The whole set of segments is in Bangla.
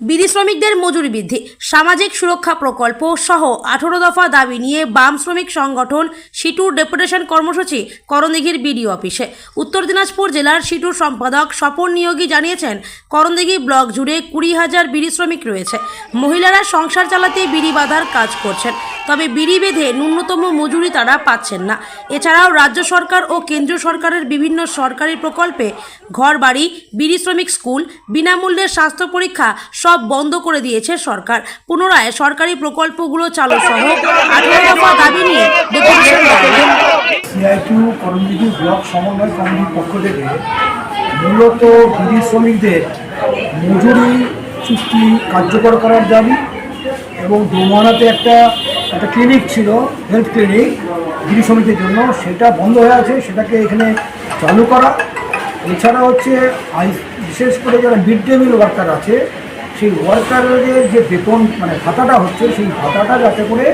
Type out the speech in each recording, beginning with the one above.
বিড়ি শ্রমিকদের মজুরি বৃদ্ধি, সামাজিক সুরক্ষা প্রকল্প সহ আঠারো দফা দাবি নিয়ে বাম শ্রমিক সংগঠন সিটুর ডেপুটেশন কর্মসূচি করণদিঘির বিডিও অফিসে। উত্তর দিনাজপুর জেলার সিটুর সম্পাদক স্বপন নিয়োগী জানিয়েছেন, করণদিঘি ব্লক জুড়ে কুড়ি হাজার বিড়ি শ্রমিক রয়েছে। মহিলারা সংসার চালাতে বিড়ি বাঁধার কাজ করছেন, তবে বিড়ি বেঁধে ন্যূনতম মজুরি তারা পাচ্ছেন না। এছাড়াও রাজ্য সরকার ও কেন্দ্রীয় সরকারের বিভিন্ন সরকারি প্রকল্পে ঘর বাড়ি বিড়ি শ্রমিক স্কুল, বিনামূল্যে স্বাস্থ্য পরীক্ষা সব বন্ধ করে দিয়েছে সরকার। পুনরায় সরকারি প্রকল্পগুলো চালু সহ দাবি নিয়ে ব্লক সমন্বয় পক্ষ থেকে মূলত বিড়ি শ্রমিকদের মজুরি চুক্তি কার্যকর করার দাবি এবং দোমানাতে একটা একটা ক্লিনিক ছিল হেলথ ক্লিনিক বিড়ি শ্রমিকদের জন্য। সেটা বন্ধ হয়ে আছে, সেটাকে এখানে চালু করা। এছাড়া হচ্ছে বিশেষ করে যারা মিড ডে মিল ওয়ার্কার আছে সেই ওয়ার্কারের যে বেতন মানে ভাতাটা হচ্ছে, সেই ভাতাটা যাতে করে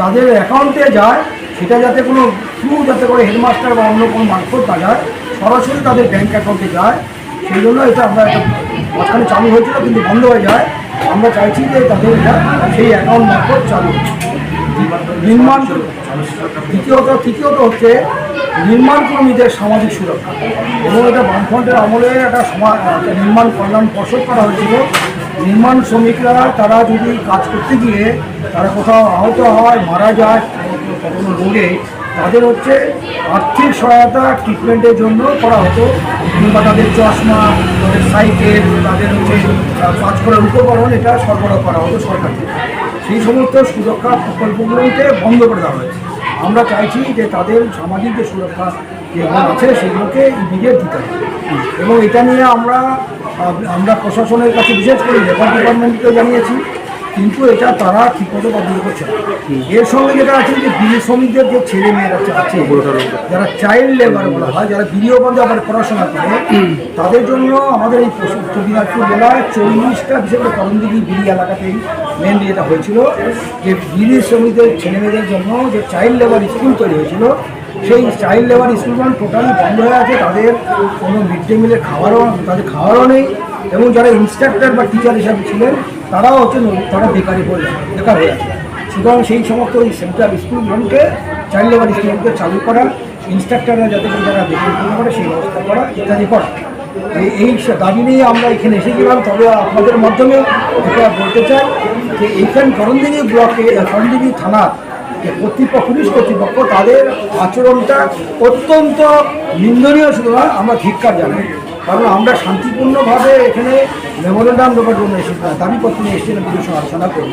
তাদের অ্যাকাউন্টে যায়, সেটা যাতে কোনো থ্রু যাতে করে হেডমাস্টার বা অন্য কোনো মারফত না যায়, সরাসরি তাদের ব্যাঙ্ক অ্যাকাউন্টে যায় সেই জন্য এটা আমরা একটা মাঝখানে চালু হয়েছিল, কিন্তু বন্ধ হয়ে যায় আমরা চাইছি যে তাদের এটা সেই অ্যাকাউন্ট মারফত চালু হোক। নির্মাণ দ্বিতীয়ত, তৃতীয়ত হচ্ছে নির্মাণ কর্মীদের সামাজিক সুরক্ষা। এবং এটা বামফ্রন্টের আমলে একটা নির্মাণ কল্যাণ পর্ষদ করা হয়েছিল। নির্মাণ শ্রমিকরা, তারা যদি কাজ করতে গিয়ে তারা কোথাও আহত হয়, মারা যায়, কোনো রোগে, তাদের হচ্ছে আর্থিক সহায়তা ট্রিটমেন্টের জন্য করা হতো। কিংবা তাদের চশমা, তাদের সাইকেল তাদের হচ্ছে কাজ করার উপকরণ এটা সরবরাহ করা হতো সরকার থেকে। সেই সমস্ত সুরক্ষা প্রকল্পগুলোকে বন্ধ করে দেওয়া হয়েছে। আমরা চাইছি যে তাদের সামাজিক যে সুরক্ষা যেগুলো আছে, সেগুলোকে ইমিডিয়েট দিতে হবে। এবং এটা নিয়ে আমরা আমরা প্রশাসনের কাছে বিশেষ করে লেবার ডিপার্টমেন্টকে জানিয়েছি কিন্তু এটা তারা ঠিক ঠিকমতো তদন্ত করছে না। এর সঙ্গে যেটা আছে যে বিড়ি শ্রমিকদের যে ছেলে মেয়েরা আছে যারা চাইল্ড লেবার বলা হয় যারা বিড়িও বন্ধে আবার পড়াশোনা করে তাদের জন্য আমাদের এই উত্তর দিনাজপুর জেলায় চল্লিশটা বিশেষ করে করণদিঘি বিড়ি এলাকাতেই মেনলি এটা হয়েছিল যে বিড়ি শ্রমিকদের ছেলে মেয়েদের জন্য যে চাইল্ড লেবার স্কুল তৈরি হয়েছিল সেই চাইল্ড লেবার স্কুলগুলো টোটালি বন্ধ হয়ে আছে তাদের কোনো মিড ডে মিলের খাবারও তাদের খাবারও নেই। এবং যারা ইনস্ট্রাক্টর বা টিচার হিসাবে ছিলেন, তারাও হচ্ছে তারা বেকারি হয়ে বেকার হয়ে আছে সুতরাং সেই সমস্ত ওই সেন্ট্রাল স্কুলগুলোকে চাইল্ড লেবার স্কুলকে চালু করা ইনস্ট্রাক্টররা যাতে করে যারা বেকারি করতে সেই ব্যবস্থা করা ইত্যাদি করা। এই- দাবি নিয়ে আমরা এখানে এসেছিলাম, তবে আপনাদের মাধ্যমে এটা বলতে চাই যে এইখান করণদিঘি ব্লকে করণদিঘি থানার যে কর্তৃপক্ষ, পুলিশ কর্তৃপক্ষ, তাদের আচরণটা অত্যন্ত নিন্দনীয় শুধু আমরা ধিক্কার জানাই। কারণ আমরা শান্তিপূর্ণভাবে এখানে মেমোরেন্ডাম দেওয়ার জন্য এসেছিলাম দাবিপত্র নিয়ে এসেছিলাম, কিছু আলোচনা করব।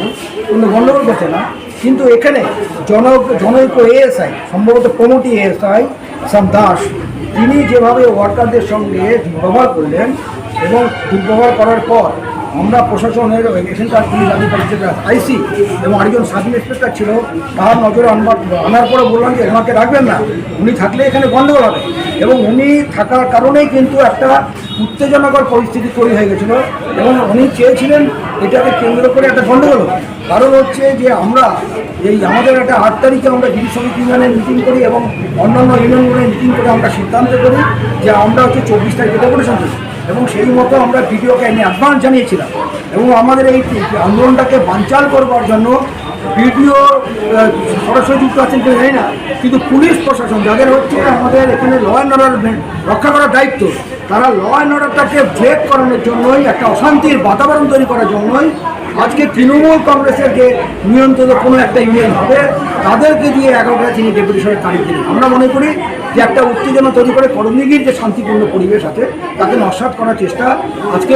কোনো গণ্ডগোল করছে না। কিন্তু এখানে জন জনৈক এএসআই, সম্ভবত কমিটি এএসআই, সাম দাস, তিনি যেভাবে ওয়ার্কারদের সঙ্গে দুর্ব্যবহার করলেন এবং দুর্ব্যবহার করার পর আমরা প্রশাসনের এখানকার পুলিশ আধিকারিক আইসি এবং আরেকজন সাব ইন্সপেক্টর ছিল, তার নজরে আনবার, আনার পরে বললাম যে ওনাকে রাখবেন না। উনি থাকলে এখানে গণ্ডগোল হবে। এবং উনি থাকার কারণেই কিন্তু একটা উত্তেজনাকর পরিস্থিতি তৈরি হয়ে গেছিল এবং উনি চেয়েছিলেন এটাকে কেন্দ্র করে একটা গণ্ডগোল হোক। কারণ হচ্ছে যে আমরা এই আমাদের একটা আট তারিখে আমরা বিড়ি শ্রমিক ইউনিয়নের মিটিং করি এবং অন্যান্য ইউনিয়নগুলোর মিটিং করে আমরা সিদ্ধান্ত করি যে আমরা হচ্ছে চব্বিশ তারিখে ডেপুটেশন করি এবং সেই মতো আমরা ভিডিওকে এনে অ্যাডভান্স জানিয়েছিলাম। এবং আমাদের এই আন্দোলনটাকে বাঞ্চাল করবার জন্য বিডিও সরাসরি যুক্ত আছেন কেউ জানি না, কিন্তু পুলিশ প্রশাসন, যাদের হচ্ছে আমাদের এখানে ল অ্যান্ড অর্ডার রক্ষা করার দায়িত্ব, তারা ল অ্যান্ড অর্ডারটাকে ব্রেক করানোর জন্যই, একটা অশান্তির বাতাবরণ তৈরি করার জন্যই আজকে তৃণমূল কংগ্রেসের যে নিয়ন্ত্রিত কোনো একটা ইউনিয়ন হবে তাদেরকে দিয়ে এগারোটা তিনি ডেপুটেশনের তারিখ দিলেন। আমরা মনে করি যে একটা উত্তেজনা তৈরি করে করণদিঘির যে শান্তিপূর্ণ পরিবেশ আছে তাকে নস্বাত করার চেষ্টা আজকে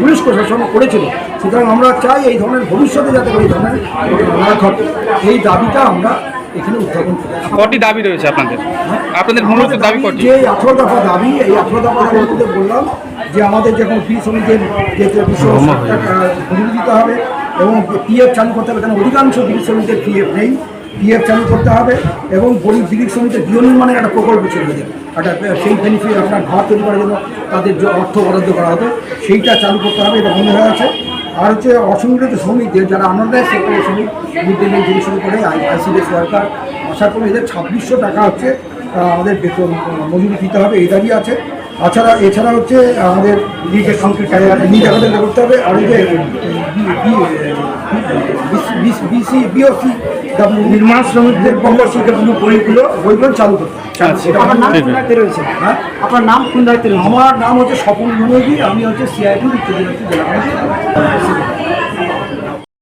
পুলিশ প্রশাসন করেছিল। সুতরাং আমরা চাই এই ধরনের ভবিষ্যতে যাতে এই ধরনের না ঘটে এই দাবিটা আমরা এখানে উত্থাপন করি। কটি দাবি রয়েছে আপনাদের? আপনাদের মূলত দাবি কটি? যে আঠারো দফা দাবি এই আঠারো দফা বললাম যে আমাদের যখন ফ্রি শ্রমিকদের যে দিতে হবে এবং পিএফ চালু করতে হবে কারণ অধিকাংশ বিড়ি শ্রমিকদের পিএফ নেই। পিএফ চালু করতে হবে এবং গরিব বিড়ি শ্রমিকদের গৃহ নির্মাণের একটা প্রকল্প ছিল একটা সেই বেনিফিট আপনার ঘর তৈরি করার জন্য তাদের যে অর্থ বরাদ্দ করা হতো সেইটা চালু করতে হবে এটা বন্ধ হয়ে আছে। আর হচ্ছে অসংগঠিত শ্রমিকদের যারা আনন্দায় সেক্টরের শ্রমিক মিড ডে মিল থেকে শুরু করে আইসিডিএস ওয়ার্কার আশা করি এদের ছাব্বিশশো টাকা হচ্ছে আমাদের বেতন মজুরি দিতে হবে দাবি আছে। তাছাড়া এছাড়া হচ্ছে আমাদের নিজের সংখ্যা নিজে আমাদের করতে হবে আর যে বিসি বিওসি নির্মাণ শ্রমিকদের কর্মশিক্ষাগুলো বইগুলো বইগুলো চালু করতে আমার নাম কোন। দায়িত্বে রয়েছে হ্যাঁ আপনার নাম কোন দায়িত্বে আমার নাম হচ্ছে স্বপন বিনোদী আমি হচ্ছে সিআইটি উত্তর দিনাজপুর জেলা কমিটির